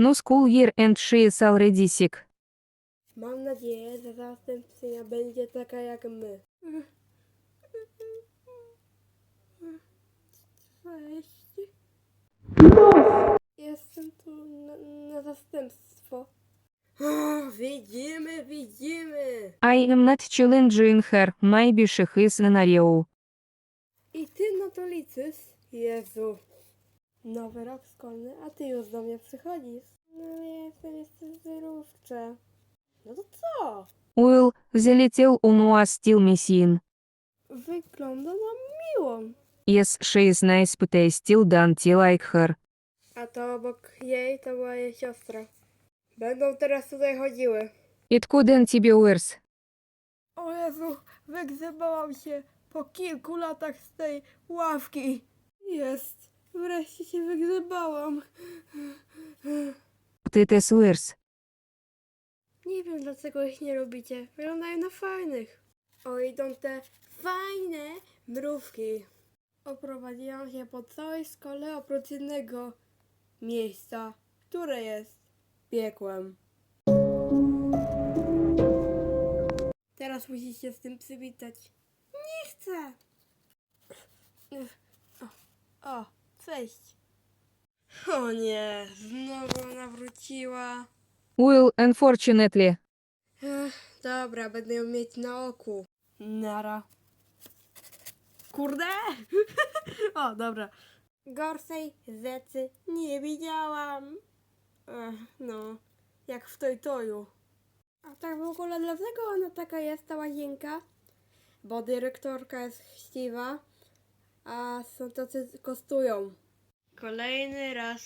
No school year and she is already sick. Mam nadzieję, że zastępczynia będzie taka jak my. Cześć. Jestem tu na, na zastępstwo. O, widzimy, widzimy. I am not challenging her, maybe she is an Oreo. I ty to liczysz? Jezu. Nowy rok szkolny, a ty już do mnie przychodzisz. No ale ja jestem jeszcze w zerówce. No to co? Well, залетел он у вас still missing. Wygląda na miłą. Yes, she is nice but I still don't like her. A to obok jej to była jej siostra. Będą teraz tutaj chodziły. Откуда он тебе worse? O Jezu, wygrzebałam się po kilku latach z tej ławki. Jest, wreszcie się wygrzebałam. Ty te worse. Nie wiem dlaczego ich nie lubicie. Wyglądają na fajnych. O, idą te fajne mrówki. Oprowadziłam się po całej szkole oprócz jednego miejsca, które jest piekłem. Teraz musisz się z tym przywitać. Nie chcę. O, o cześć. O nie, znowu ona wróciła. Well, unfortunately. Ech, dobra, będę ją mieć na oku. Nara. Kurde! o, dobra. Gorszej rzeczy nie widziałam. Ech, no, jak w toj toju. A tak w ogóle dlaczego ona taka jest, ta łazienka? Bo dyrektorka jest chciwa, a są tacy kostują. Kolejny raz.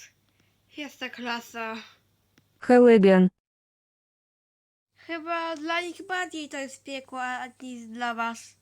Jest ta klasa. Heligan. Chyba dla nich bardziej to jest piekło, a niż dla was.